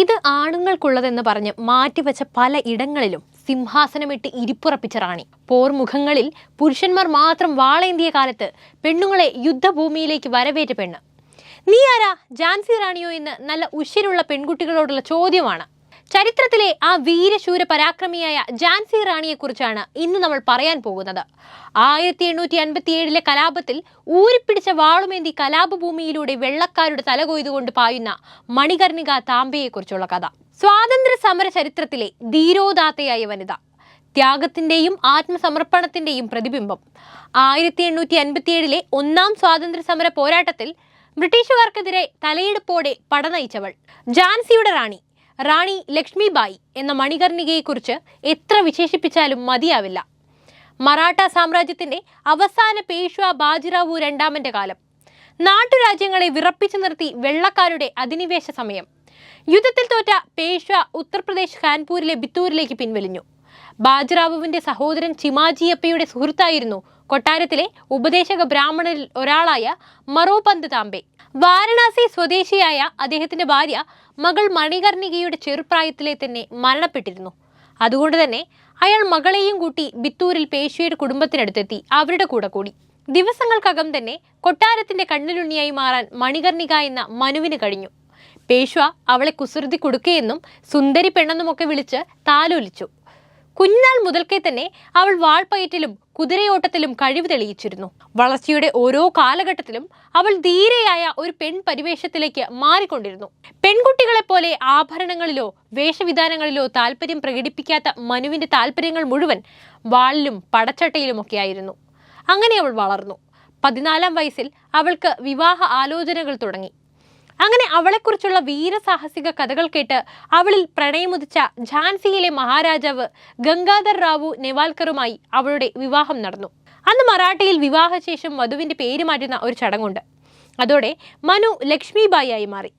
ഇത് ആണുങ്ങൾക്കുള്ളതെന്ന് പറഞ്ഞ് മാറ്റിവെച്ച പല ഇടങ്ങളിലും സിംഹാസനമിട്ട് ഇരിപ്പുറപ്പിച്ച റാണി. പോർമുഖങ്ങളിൽ പുരുഷന്മാർ മാത്രം വാളേന്തിയ കാലത്ത് പെണ്ണുങ്ങളെ യുദ്ധഭൂമിയിലേക്ക് വരവേറ്റ പെണ്ണ്. നീ ആരാ? ജാൻസി റാണിയോ എന്ന് നല്ല ഉശിരുള്ള പെൺകുട്ടികളോടുള്ള ചോദ്യമാണ്. ചരിത്രത്തിലെ ആ വീരശൂര പരാക്രമിയായ ജാൻസി റാണിയെക്കുറിച്ചാണ് ഇന്ന് നമ്മൾ പറയാൻ പോകുന്നത്. ആയിരത്തി എണ്ണൂറ്റി അൻപത്തി ഏഴിലെ കലാപത്തിൽ ഊരിപ്പിടിച്ച വാളുമേന്തി കലാപഭൂമിയിലൂടെ വെള്ളക്കാരുടെ തലകൊയ്തുകൊണ്ട് പായുന്ന മണികർണിക താമ്പയെക്കുറിച്ചുള്ള കഥ. സ്വാതന്ത്ര്യ സമര ചരിത്രത്തിലെ ധീരോദാത്തയായ വനിത. ത്യാഗത്തിന്റെയും ആത്മസമർപ്പണത്തിന്റെയും പ്രതിബിംബം. ആയിരത്തി എണ്ണൂറ്റി അൻപത്തിയേഴിലെ ഒന്നാം സ്വാതന്ത്ര്യ സമര പോരാട്ടത്തിൽ ബ്രിട്ടീഷുകാർക്കെതിരെ തലയെടുപ്പോടെ പടനയിച്ചവൾ ജാൻസിയുടെ റാണി. റാണി ലക്ഷ്മിബായി എന്ന മണികർണികയെക്കുറിച്ച് എത്ര വിശേഷിപ്പിച്ചാലും മതിയാവില്ല. മറാഠ സാമ്രാജ്യത്തിന്റെ അവസാന പേഷ്വ ബാജിറാവു രണ്ടാമന്റെ കാലം. നാട്ടുരാജ്യങ്ങളെ വിറപ്പിച്ചു നിർത്തി വെള്ളക്കാരുടെ അധിനിവേശ സമയം. യുദ്ധത്തിൽ തോറ്റ പേഷ്വ ഉത്തർപ്രദേശ് ഖാൻപൂരിലെ ബിത്തൂരിലേക്ക് പിൻവലിഞ്ഞു. ബാജിറാവുവിന്റെ സഹോദരൻ ചിമാജിയപ്പയുടെ സുഹൃത്തായിരുന്നു കൊട്ടാരത്തിലെ ഉപദേശക ബ്രാഹ്മണരിൽ ഒരാളായ മറോപന്ത് താമ്പെ വാരണാസി സ്വദേശിയായ അദ്ദേഹത്തിന്റെ ഭാര്യ മകൾ മണികർണികയുടെ ചെറുപ്രായത്തിലെ തന്നെ മരണപ്പെട്ടിരുന്നു. അതുകൊണ്ട് തന്നെ അയാൾ മകളെയും കൂട്ടി ബിത്തൂരിൽ പേഷ്വയുടെ കുടുംബത്തിനടുത്തെത്തി അവരുടെ കൂടെ കൂടി. ദിവസങ്ങൾക്കകം തന്നെ കൊട്ടാരത്തിന്റെ കണ്ണിലുണ്ണിയായി മാറാൻ മണികർണിക എന്ന മനുവിന് കഴിഞ്ഞു. പേശ്വ അവളെ കുസൃതി കൊടുക്കുകയെന്നും സുന്ദരി പെണ്ണെന്നുമൊക്കെ വിളിച്ച് താലോലിച്ചു. കുഞ്ഞാൾ മുതൽക്കേ തന്നെ അവൾ വാൾപ്പയറ്റിലും കുതിരയോട്ടത്തിലും കഴിവ് തെളിയിച്ചിരുന്നു. വളർച്ചയുടെ ഓരോ കാലഘട്ടത്തിലും അവൾ ധീരയായ ഒരു പെൺ പരിവേഷത്തിലേക്ക് മാറിക്കൊണ്ടിരുന്നു. പെൺകുട്ടികളെ പോലെ ആഭരണങ്ങളിലോ വേഷവിധാനങ്ങളിലോ താല്പര്യം പ്രകടിപ്പിക്കാത്ത മനുവിന്റെ താല്പര്യങ്ങൾ മുഴുവൻ വാളിലും പടച്ചട്ടയിലുമൊക്കെയായിരുന്നു. അങ്ങനെ അവൾ വളർന്നു. പതിനാലാം വയസ്സിൽ അവൾക്ക് വിവാഹ ആലോചനകൾ തുടങ്ങി. അങ്ങനെ അവളെക്കുറിച്ചുള്ള വീരസാഹസിക കഥകൾ കേട്ട് അവളിൽ പ്രണയമുദിച്ച ഝാൻസിയിലെ മഹാരാജാവ് ഗംഗാധർ റാവു നെവാൽക്കറുമായി അവളുടെ വിവാഹം നടന്നു. അന്ന് മറാഠയിൽ വിവാഹശേഷം വധുവിന്റെ പേര് മാറ്റുന്ന ഒരു ചടങ്ങുണ്ട്. അതോടെ മനു ലക്ഷ്മിബായി മാറി.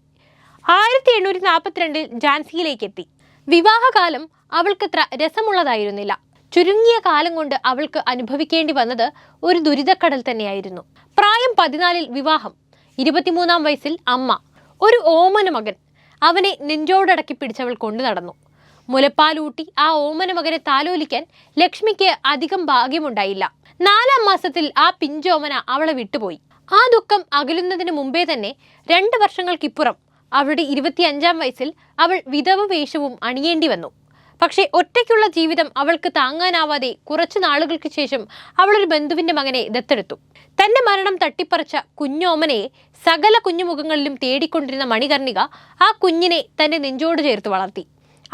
ആയിരത്തി എണ്ണൂറ്റി നാൽപ്പത്തിരണ്ടിൽ ഝാൻസിയിലേക്ക് എത്തി വിവാഹകാലം അവൾക്കത്ര രസമുള്ളതായിരുന്നില്ല. ചുരുങ്ങിയ കാലം കൊണ്ട് അവൾക്ക് അനുഭവിക്കേണ്ടി വന്നത് ഒരു ദുരിതക്കടൽ തന്നെയായിരുന്നു. പ്രായം പതിനാലിൽ വിവാഹം. ഇരുപത്തിമൂന്നാം വയസ്സിൽ അമ്മ ഒരു ഓമന മകൻ അവനെ നെഞ്ചോടടക്കി പിടിച്ചവൾ കൊണ്ടു നടന്നു. മുലപ്പാലൂട്ടി ആ ഓമന മകനെ താലോലിക്കാൻ ലക്ഷ്മിക്ക് അധികം ഭാഗ്യമുണ്ടായില്ല. നാലാം മാസത്തിൽ ആ പിഞ്ചോമന അവളെ വിട്ടുപോയി. ആ ദുഃഖം അകലുന്നതിന് മുമ്പേ തന്നെ രണ്ട് വർഷങ്ങൾക്കിപ്പുറം അവളുടെ ഇരുപത്തിയഞ്ചാം വയസ്സിൽ അവൾ വിധവ വേഷവും അണിയേണ്ടി വന്നു. പക്ഷേ ഒറ്റയ്ക്കുള്ള ജീവിതം അവൾക്ക് താങ്ങാനാവാതെ കുറച്ചു നാളുകൾക്ക് ശേഷം അവൾ ഒരു ബന്ധുവിന്റെ മകനെ ദത്തെടുത്തു. തന്റെ മരണം തട്ടിപ്പറിച്ച കുഞ്ഞോമനെ സകല കുഞ്ഞുമുഖങ്ങളിലും തേടിക്കൊണ്ടിരുന്ന മണികർണിക ആ കുഞ്ഞിനെ തന്റെ നെഞ്ചോട് ചേർത്ത് വളർത്തി.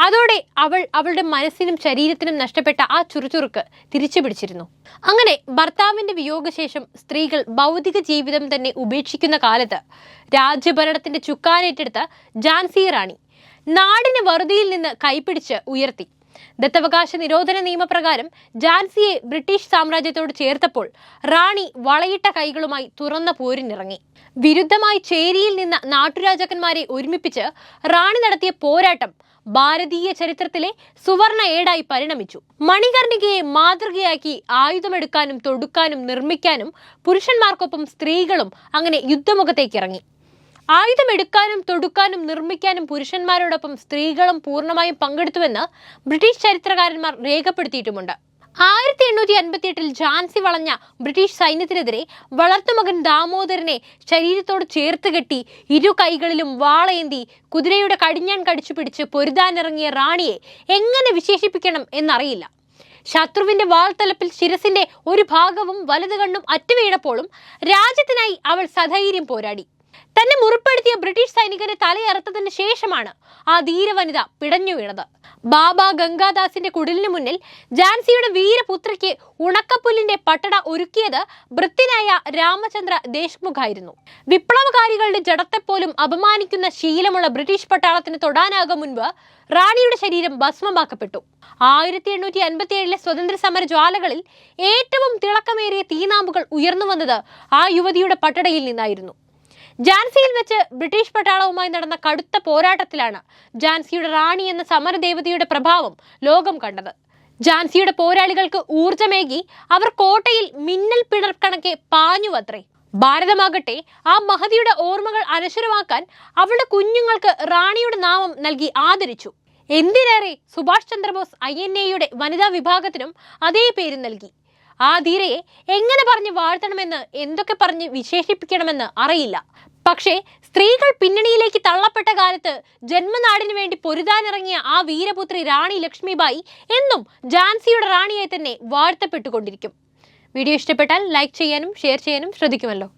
അതോടെ അവൾ അവളുടെ മനസ്സിനും ശരീരത്തിനും നഷ്ടപ്പെട്ട ആ ചുറുചുറുക്ക് തിരിച്ചു പിടിച്ചിരുന്നു. അങ്ങനെ ഭർത്താവിന്റെ വിയോഗശേഷം സ്ത്രീകൾ ഭൗതിക ജീവിതം തന്നെ ഉപേക്ഷിക്കുന്ന കാലത്ത് രാജ്യഭരണത്തിന്റെ ചുക്കാനേറ്റെടുത്ത ജാൻസി റാണി നാടിനെ വറുതിയിൽ നിന്ന് കൈപിടിച്ച് ഉയർത്തി. ദത്തവകാശ നിരോധന നിയമപ്രകാരം ജാൻസിയെ ബ്രിട്ടീഷ് സാമ്രാജ്യത്തോട് ചേർത്തപ്പോൾ റാണി വളയിട്ട കൈകളുമായി തുറന്ന പോരിനിറങ്ങി. വിരുദ്ധമായി ചേരിയിൽ നിന്ന നാട്ടുരാജാക്കന്മാരെ ഒരുമിപ്പിച്ച് റാണി നടത്തിയ പോരാട്ടം ഭാരതീയ ചരിത്രത്തിലെ സുവർണ ഏടായി പരിണമിച്ചു. മണികർണികയെ മാതൃകയാക്കി ആയുധമെടുക്കാനും തൊടുക്കാനും നിർമ്മിക്കാനും പുരുഷന്മാർക്കൊപ്പം സ്ത്രീകളും അങ്ങനെ യുദ്ധമുഖത്തേക്ക് ഇറങ്ങി ആയുധമെടുക്കാനും തൊടുക്കാനും നിർമ്മിക്കാനും പുരുഷന്മാരോടൊപ്പം സ്ത്രീകളും പൂർണമായും പങ്കെടുത്തുവെന്ന് ബ്രിട്ടീഷ് ചരിത്രകാരന്മാർ രേഖപ്പെടുത്തിയിട്ടുമുണ്ട്. ആയിരത്തി എണ്ണൂറ്റി അൻപത്തി എട്ടിൽ ഝാൻസി വളഞ്ഞ ബ്രിട്ടീഷ് സൈന്യത്തിനെതിരെ വളർത്തുമകൻ ദാമോദരനെ ശരീരത്തോട് ചേർത്ത് കെട്ടി ഇരു കൈകളിലും വാളയേന്തി കുതിരയുടെ കടിഞ്ഞാൻ കടിച്ചു പിടിച്ച് പൊരുതാനിറങ്ങിയ റാണിയെ എങ്ങനെ വിശേഷിപ്പിക്കണം എന്നറിയില്ല. ശത്രുവിന്റെ വാൾത്തലപ്പിൽ ശിരസിന്റെ ഒരു ഭാഗവും വലതു കണ്ണും അറ്റുവീണപ്പോഴും രാജ്യത്തിനായി അവൾ സധൈര്യം പോരാടി. തന്നെ മുറിപ്പെടുത്തിയ ബ്രിട്ടീഷ് സൈനികനെ തലയറുത്തതിന് ശേഷമാണ് ആ ധീരവനിത പിടഞ്ഞു വീണത്. ബാബ ഗംഗാദാസിന്റെ കുടിലിന് മുന്നിൽ ജാൻസിയുടെ വീരപുത്രിക്ക് ഉണക്കപ്പുല്ലിന്റെ പട്ടട ഒരുക്കിയത് വൃത്തിനായ രാമചന്ദ്ര ദേശ്മുഖ് ആയിരുന്നു വിപ്ലവകാരികളുടെ ജഡത്തെപ്പോലും അപമാനിക്കുന്ന ശീലമുള്ള ബ്രിട്ടീഷ് പട്ടാളത്തിന് തൊടാനാകും മുൻപ് റാണിയുടെ ശരീരം ഭസ്മമാക്കപ്പെട്ടു. ആയിരത്തി എണ്ണൂറ്റി അൻപത്തി ഏഴിലെ സ്വതന്ത്ര സമര ജ്വാലകളിൽ ഏറ്റവും തിളക്കമേറിയ തീനാമ്പുകൾ ഉയർന്നു വന്നത് ആ യുവതിയുടെ പട്ടടയിൽ നിന്നായിരുന്നു. ജാൻസിയിൽ വെച്ച് ബ്രിട്ടീഷ് പട്ടാളവുമായി നടന്ന കടുത്ത പോരാട്ടത്തിലാണ് ജാൻസിയുടെ റാണി എന്ന സമരദേവതയുടെ പ്രഭാവം ലോകം കണ്ടത്. ജാൻസിയുടെ പോരാളികൾക്ക് ഊർജമേകി അവർ കോട്ടയിൽ മിന്നൽ പിണർ കണക്കെ പാഞ്ഞുവത്രേ. ഭാരതമാകട്ടെ ആ മഹതിയുടെ ഓർമ്മകൾ അനശ്വരമാക്കാൻ അവളുടെ കുഞ്ഞുങ്ങൾക്ക് റാണിയുടെ നാമം നൽകി ആദരിച്ചു. എന്തിനേറെ സുഭാഷ് ചന്ദ്രബോസ് ഐ എൻ എയുടെ വനിതാ വിഭാഗത്തിനും അതേ പേര് നൽകി. ആ ധീരയെ എങ്ങനെ പറഞ്ഞ് വാഴ്ത്തണമെന്ന് എന്തൊക്കെ പറഞ്ഞ് വിശേഷിപ്പിക്കണമെന്ന് അറിയില്ല. പക്ഷേ സ്ത്രീകൾ പിന്നണിയിലേക്ക് തള്ളപ്പെട്ട കാലത്ത് ജന്മനാടിന് വേണ്ടി പൊരുതാനിറങ്ങിയ ആ വീരപുത്രി റാണി ലക്ഷ്മിബായി എന്നും ജാൻസിയുടെ റാണിയായി തന്നെ വാഴ്ത്തപ്പെട്ടുകൊണ്ടിരിക്കും. വീഡിയോ ഇഷ്ടപ്പെട്ടാൽ ലൈക്ക് ചെയ്യാനും ഷെയർ ചെയ്യാനും ശ്രദ്ധിക്കുമല്ലോ.